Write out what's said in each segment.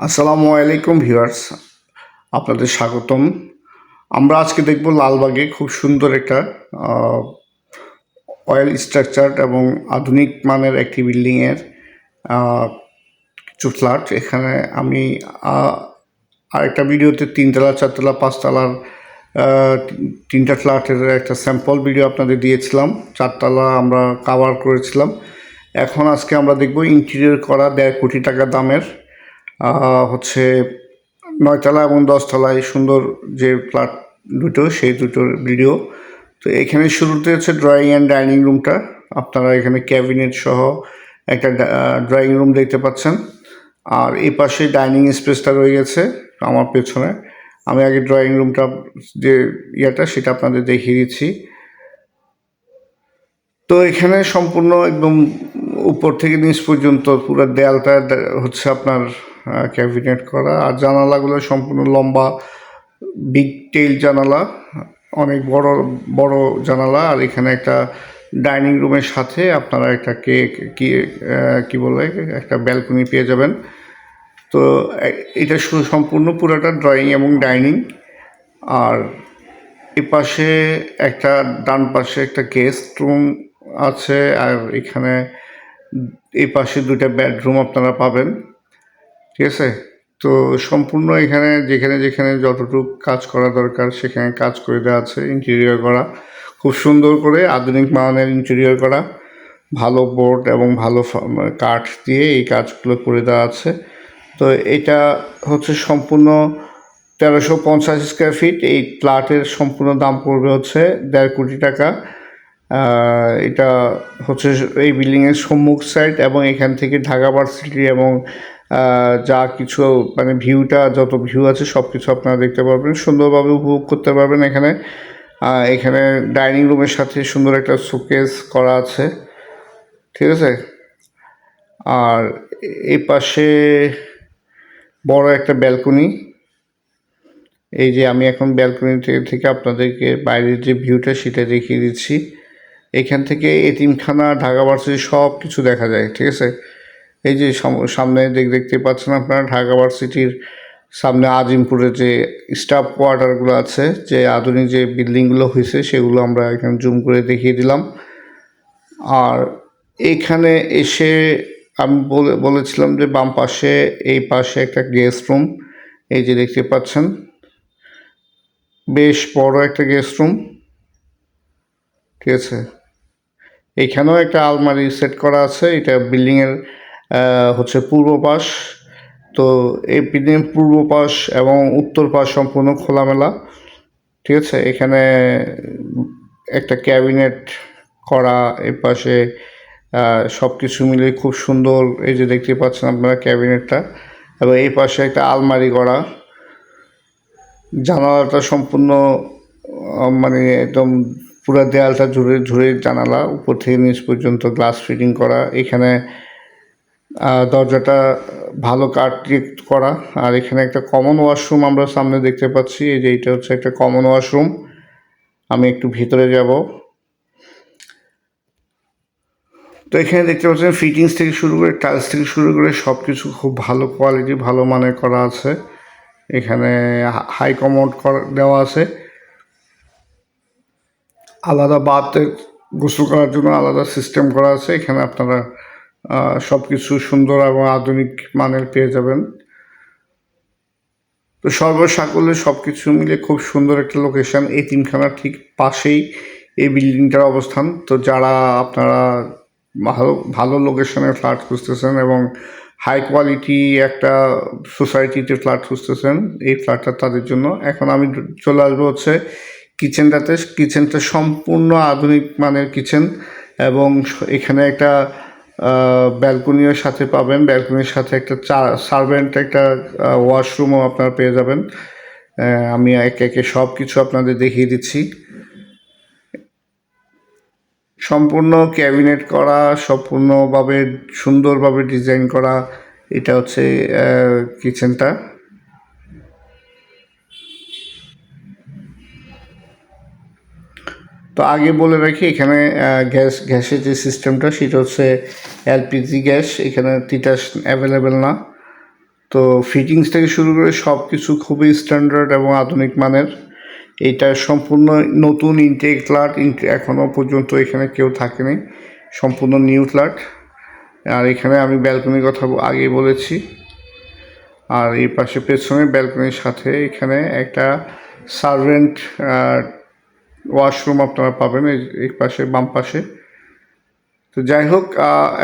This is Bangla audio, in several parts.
আসসালামু আলাইকুম ভিউয়ার্স, আপনাদের স্বাগতম। আমরা আজকে দেখব লালবাগে খুব সুন্দর একটা অয়েল স্ট্রাকচার এবং আধুনিক মানের একটি বিল্ডিংয়ের কিছু ফ্ল্যাট এখানে আমি আরেকটা ভিডিওতে তিনতলা, চারতলা, পাঁচতলার তিনটা ফ্ল্যাটের একটা স্যাম্পল ভিডিও আপনাদের দিয়েছিলাম। চারতলা আমরা কাভার করেছিলাম। এখন আজকে আমরা দেখব ইন্টেরিয়র করা দেড় কোটি টাকা দামের হচ্ছে নয়তলা এবং দশতলায় সুন্দর যে ফ্ল্যাট দুটো, সেই দুটোর ভিডিও তো এখানে শুরুতে হচ্ছে ড্রয়িং অ্যান্ড ডাইনিং রুমটা আপনারা এখানে ক্যাবিনেট সহ একটা ড্রয়িং রুম দেখতে পাচ্ছেন। আর এই পাশে ডাইনিং স্পেসটা রয়ে গেছে আমার পেছনে। আমি আগে ড্রয়িং রুমটা যে ইয়েটা, সেটা আপনাদের দেখিয়ে দিচ্ছি। তো এখানে সম্পূর্ণ একদম উপর থেকে নিচ পর্যন্ত পুরো দেয়ালটা, হচ্ছে আপনার ক্যাবিনেট করা। আর জানালাগুলো সম্পূর্ণ লম্বা বিগ টেইল জানালা, অনেক বড় বড় জানালা। আর এখানে একটা ডাইনিং রুমের সাথে আপনারা একটা কেক কি কি বলে, একটা ব্যালকনি পেয়ে যাবেন। তো এটা সম্পূর্ণ পুরোটা ড্রয়িং এবং ডাইনিং আর এ পাশে একটা, ডান পাশে একটা গেস্ট রুম আছে। আর এখানে এই পাশে দুটা বেডরুম আপনারা পাবেন। ঠিক আছে? তো সম্পূর্ণ এখানে যেখানে যেখানে যতটুকু কাজ করা দরকার সেখানে কাজ করে দেওয়া আছে ইন্টেরিয়র করা। খুব সুন্দর করে আধুনিক মানের ইন্টেরিয়র করা। ভালো বোর্ড এবং ভালো কাঠ দিয়ে এই কাজগুলো করে দেওয়া আছে। তো এটা হচ্ছে সম্পূর্ণ তেরোশো পঞ্চাশ স্কোয়ার ফিট এই ফ্ল্যাটের সম্পূর্ণ দাম পড়বে হচ্ছে দেড় কোটি টাকা। এটা হচ্ছে এই বিল্ডিংয়ের সম্মুখ সাইড এবং এখান থেকে ঢাকা ভার্সিটি এবং যা কিছু মানে ভিউটা যত ভিউ আছে সব কিছু আপনারা দেখতে পারবেন। সুন্দরভাবে উপভোগ করতে পারবেন এখানে। এখানে ডাইনিং রুমের সাথে সুন্দর একটা শোকেস করা আছে। ঠিক আছে? আর এই পাশে বড় একটা ব্যালকনি এই যে আমি এখন ব্যালকনি থেকে আপনাদেরকে বাইরের যে ভিউটা সেটা দেখিয়ে দিচ্ছি। এখান থেকে এতিমখানা, ঢাকা ভার্সিটি সব কিছু দেখা যায়, ঠিক আছে? এই যে সাম- সামনে দেখ, দেখতে পাচ্ছেন আপনারা ঢাকা ভার্সিটির সামনে আজিমপুরে যে স্টাফ কোয়ার্টারগুলো আছে, যে আধুনিক যে বিল্ডিংগুলো হয়েছে সেগুলো আমরা এখানে জুম করে দেখিয়ে দিলাম। আর এখানে এসে আমি বলে, বলেছিলাম যে বাম পাশে, এই পাশে একটা গেস্ট রুম, এই যে দেখতে পাচ্ছেন। বেশ বড় একটা গেস্ট রুম। ঠিক আছে? এখানেও একটা আলমারি সেট করা আছে, এটা বিল্ডিংয়ের হচ্ছে পূর্ব পাশ। তো এই বিল্ডিং পূর্ব পাশ এবং উত্তর পাশ সম্পূর্ণ খোলামেলা, ঠিক আছে? এখানে একটা ক্যাবিনেট করা এর পাশে সব কিছু মিলে খুব সুন্দর, এই যে দেখতে পাচ্ছেন আপনারা ক্যাবিনেটটা। এবং এই পাশে একটা আলমারি করা। জানালাটা সম্পূর্ণ মানে একদম পুরো দেয়ালটা জুড়ে ঝুড়ে জানালা, উপর থেকে নিচ পর্যন্ত গ্লাস ফিটিং করা। এখানে দরজাটা ভালো কাঠ করা। আর এখানে একটা কমন ওয়াশরুম আমরা সামনে দেখতে পাচ্ছি। এই যে এটা হচ্ছে একটা কমন ওয়াশরুম আমি একটু ভিতরে যাব। তো এখানে দেখতে পাচ্ছেন ফিটিংস থেকে শুরু করে টাইলস থেকে শুরু করে সব কিছু খুব ভালো কোয়ালিটি ভালো মানের করা আছে। এখানে হাই কমোড দেওয়া আছে। আলাদা বাথে গোসল করার জন্য আলাদা সিস্টেম করা আছে। এখানে আপনারা সব কিছু সুন্দর এবং আধুনিক মানের পেয়ে যাবেন। তো সর্বসাকল্যে সব কিছু মিলে খুব সুন্দর একটা লোকেশন এই তিনখানার ঠিক পাশেই এই বিল্ডিংটার অবস্থান। তো যারা আপনারা ভালো ভালো লোকেশনের ফ্ল্যাট খুঁজতেছেন এবং হাই কোয়ালিটি একটা সোসাইটিতে ফ্ল্যাট খুঁজতেছেন, এই ফ্ল্যাটটা তাদের জন্য। এখন আমি চলে আসব হচ্ছে কিচেনটাতে কিচেনটা সম্পূর্ণ আধুনিক মানের কিচেন এবং এখানে একটা ব্যালকনিও সাথে পাবেন। ব্যালকনির সাথে একটা চা, সার্ভেন্ট একটা ওয়াশরুমও আপনারা পেয়ে যাবেন। আমি একে একে সব কিছু আপনাদের দেখিয়ে দিচ্ছি। সম্পূর্ণ ক্যাবিনেট করা, সম্পূর্ণভাবে সুন্দরভাবে ডিজাইন করা, এটা হচ্ছে কিচেনটা। তো আগে বলে রাখি, এখানে গ্যাস, গ্যাসের যে সিস্টেমটা সেটা হচ্ছে এলপিজি গ্যাস, এখানে তিতাস অ্যাভেলেবেল না। তো ফিটিংস থেকে শুরু করে সব কিছু খুবই স্ট্যান্ডার্ড এবং আধুনিক মানের। এটা সম্পূর্ণ নতুন ইনটেক ফ্ল্যাট এখনও পর্যন্ত এখানে কেউ থাকেনি। সম্পূর্ণ নিউ ফ্ল্যাট আর এখানে আমি ব্যালকনির কথা আগে বলেছি। আর এই পাশে পেছনে ব্যালকনির সাথে এখানে একটা সার্ভেন্ট ওয়াশরুম আপনারা পাবেন, এই পাশে, বাম পাশে। তো যাই হোক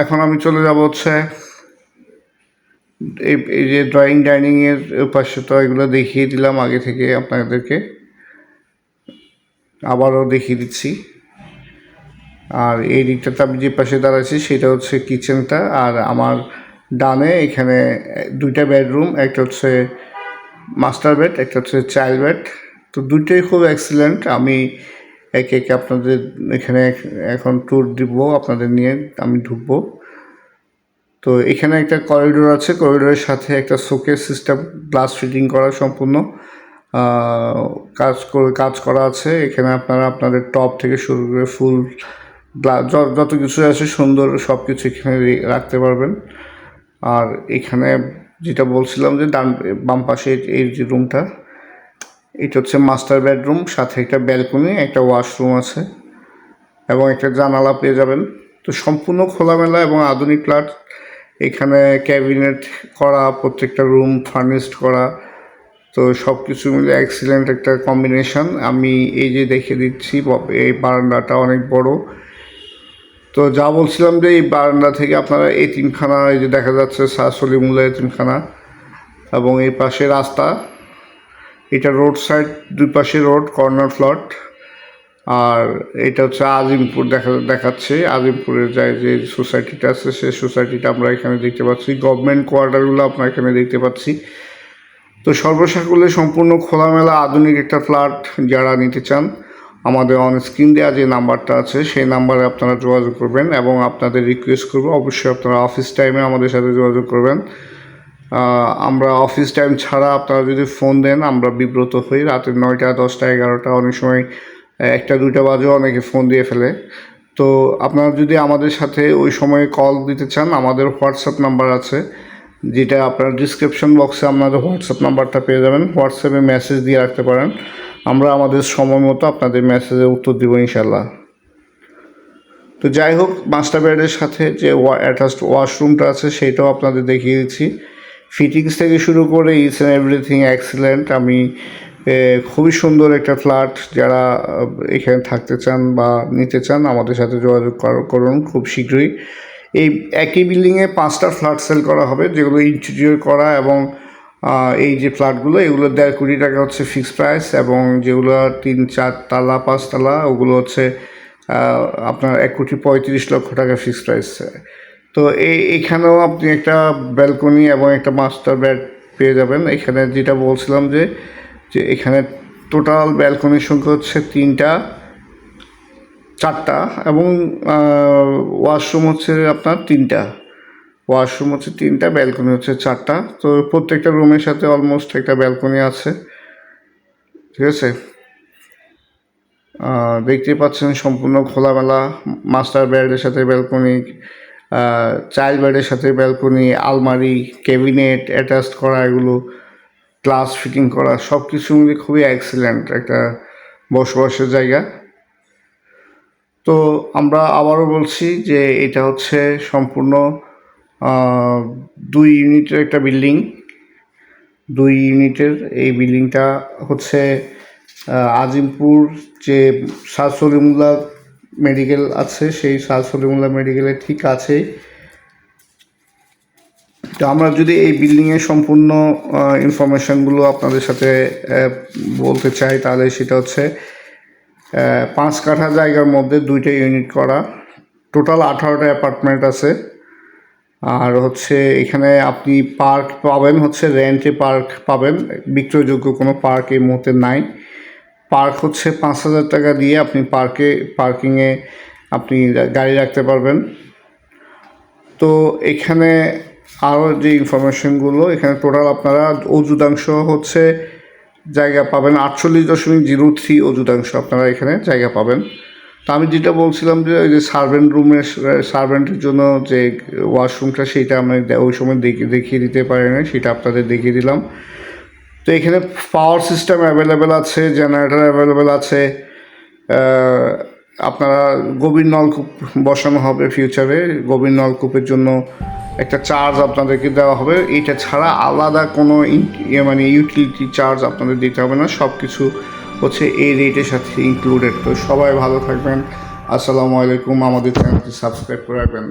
এখন আমি চলে যাব হচ্ছে, এই এই যে ড্রয়িং ডাইনিংয়ের পাশে তো এগুলো দেখিয়ে দিলাম আগে থেকে আপনাদেরকে। আবারও দেখিয়ে দিচ্ছি। আর এই দিকটাতে আমি যে পাশে দাঁড়াচ্ছি, সেটা হচ্ছে কিচেনটা আর আমার ডানে এখানে দুইটা বেডরুম একটা হচ্ছে মাস্টার বেড একটা হচ্ছে চাইল্ড বেড তো দুইটাই খুব এক্সিলেন্ট আমি একে একে আপনাদের এখানে এখন ট্যুর দিব, আপনাদের নিয়ে আমি ঢুকবো। তো এখানে একটা করিডোর আছে করিডোরের সাথে একটা শোকেস সিস্টেম গ্লাস ফিটিং করা সম্পূর্ণ। কাজ করে, কাজ করা আছে। এখানে আপনারা আপনাদের টপ থেকে শুরু করে ফুল যত কিছু আছে সুন্দর সব কিছু এখানে রাখতে পারবেন। আর এখানে যেটা বলছিলাম যে ডান, বাম পাশে এই যে রুমটা এটা হচ্ছে মাস্টার বেডরুম সাথে একটা ব্যালকনি একটা ওয়াশরুম আছে, এবং একটা জানালা পেয়ে যাবেন। তো সম্পূর্ণ খোলামেলা এবং আধুনিক ফ্ল্যাট। এখানে ক্যাবিনেট করা, প্রত্যেকটা রুম ফার্নিশড করা, তো সব কিছু মিলে এক্সিলেন্ট একটা কম্বিনেশন আমি এই যে দেখে দিচ্ছি এই বারান্দাটা অনেক বড়। তো যা বলছিলাম যে এই বারান্দা থেকে আপনারা এই তিনখানা, এই যে দেখা যাচ্ছে সাসলিমুল্লা এতিমখানা এবং এই পাশে রাস্তা। এটা রোড সাইড, দুই পাশে রোড, কর্নার ফ্লট। আর এটা হচ্ছে আজিমপুর দেখা, দেখাচ্ছে। আজিমপুরের যায় যে সোসাইটিটা আছে সেই সোসাইটিটা আমরা এখানে দেখতে পাচ্ছি। গভর্নমেন্ট কোয়ার্টারগুলো আমরা এখানে দেখতে পাচ্ছি। তো সর্বসাকুল্যে সম্পূর্ণ খোলামেলা আধুনিক একটা ফ্ল্যাট যারা নিতে চান, আমাদের অন স্ক্রিন দেওয়া যে নাম্বারটা আছে, সেই নাম্বারে আপনারা যোগাযোগ করবেন এবং আপনাদের রিকোয়েস্ট করব, অবশ্যই আপনারা অফিস টাইমে আমাদের সাথে যোগাযোগ করবেন। আমরা অফিস টাইম ছাড়া আপনারা যদি ফোন দেন, আমরা বিব্রত হই। রাতের নয়টা, দশটা, এগারোটা, অনেক সময় একটা, দুইটা বাজেও অনেকে ফোন দিয়ে ফেলে। তো আপনারা যদি আমাদের সাথে ওই সময়ে কল দিতে চান, আমাদের হোয়াটসঅ্যাপ নাম্বার আছে, যেটা আপনার ডিসক্রিপশন বক্সে আপনাদের হোয়াটসঅ্যাপ নাম্বারটা পেয়ে যাবেন। হোয়াটসঅ্যাপে মেসেজ দিয়ে রাখতে পারেন। আমরা আমাদের সময় মতো আপনাদের মেসেজে উত্তর দিব ইনশাল্লাহ তো যাই হোক মাস্টার বেডের সাথে যে অ্যাটাচড ওয়াশরুমটা আছে, সেটাও আপনাদের দেখিয়ে দিচ্ছি। ফিটিংস থেকে শুরু করে ইটস অ্যান্ড এভরিথিং এক্সিলেন্ট আমি খুবই সুন্দর একটা ফ্ল্যাট যারা এখানে থাকতে চান বা নিতে চান, আমাদের সাথে যোগাযোগ কর- করুন খুব শীঘ্রই। এই একই বিল্ডিংয়ে পাঁচটা ফ্ল্যাট সেল করা হবে, যেগুলো ইন্টেরিয়র করা এবং এই যে ফ্ল্যাটগুলো এগুলো দেড় কোটি টাকা হচ্ছে ফিক্সড প্রাইস এবং যেগুলো তিন, চার তালা পাঁচতলা ওগুলো হচ্ছে আপনার এক কোটি পঁয়ত্রিশ লক্ষ টাকা ফিক্সড প্রাইস তো এই এখানেও আপনি একটা ব্যালকনি এবং একটা মাস্টার বেড পেয়ে যাবেন। এখানে যেটা বলছিলাম যে যে এখানে টোটাল ব্যালকনির সংখ্যা হচ্ছে তিনটা চারটা এবং ওয়াশরুম হচ্ছে আপনার তিনটা। ওয়াশরুম হচ্ছে তিনটা ব্যালকনি হচ্ছে চারটা। তো প্রত্যেকটা রুমের সাথে অলমোস্ট একটা ব্যালকনি আছে। ঠিক আছে? আহ, দেখতেই পাচ্ছেন সম্পূর্ণ খোলামেলা মাস্টার বেডের সাথে ব্যালকনি চাইল্ড বেডের সাথে ব্যালকনি আলমারি ক্যাবিনেট অ্যাটাচ করা, এগুলো গ্লাস ফিটিং করা সব কিছু মিলে খুবই এক্সিলেন্ট একটা বসবাসের জায়গা। তো আমরা আবারও বলছি যে এটা হচ্ছে সম্পূর্ণ দুই ইউনিটের একটা বিল্ডিং দুই ইউনিটের এই বিল্ডিংটা হচ্ছে আজিমপুর যে সলিমুল্লাহ মেডিকেল আছে, সেই সাত সলিমুল্লাহ মেডিকেলের ঠিক কাছেই তো আমরা যদি এই বিল্ডিংয়ের সম্পূর্ণ ইনফরমেশনগুলো আপনাদের সাথে বলতে চাই, তাহলে সেটা হচ্ছে পাঁচ কাঠা জায়গার মধ্যে দুইটা ইউনিট করা। টোটাল আঠারোটা অ্যাপার্টমেন্ট আছে। আর হচ্ছে এখানে আপনি পার্ক পাবেন, হচ্ছে রেন্টে পার্ক পাবেন। বিক্রয়যোগ্য কোনো পার্ক এই মুহূর্তে নাই। পার্ক হচ্ছে পাঁচ হাজার টাকা দিয়ে আপনি পার্কে, পার্কিংয়ে আপনি গাড়ি রাখতে পারবেন। তো এখানে আরও যে ইনফরমেশনগুলো, এখানে টোটাল আপনারা অজুদাংশ হচ্ছে জায়গা পাবেন আটচল্লিশ দশমিক জিরো থ্রি অজুদাংশ আপনারা এখানে জায়গা পাবেন। তো আমি যেটা বলছিলাম যে ওই যে সার্ভেন্ট রুমের, সার্ভেন্টের জন্য যে ওয়াশরুমটা সেইটা আমি ওই সময় দেখে, দেখিয়ে দিতে পারি না সেটা আপনাদের দেখিয়ে দিলাম। তো এখানে পাওয়ার সিস্টেম অ্যাভেলেবেল আছে জেনারেটার অ্যাভেলেবেল আছে আপনারা গভীর নলকূপ বসানো হবে ফিউচারে গভীর নলকূপের জন্য একটা চার্জ আপনাদেরকে দেওয়া হবে। এটা ছাড়া আলাদা কোনো ইয়ে মানে ইউটিলিটি চার্জ আপনাদের দিতে হবে না। সব কিছু হচ্ছে এই রেটের সাথে ইনক্লুডেড তো সবাই ভালো থাকবেন। আসসালামু আলাইকুম। আমাদের চ্যানেলটি সাবস্ক্রাইব করে রাখবেন।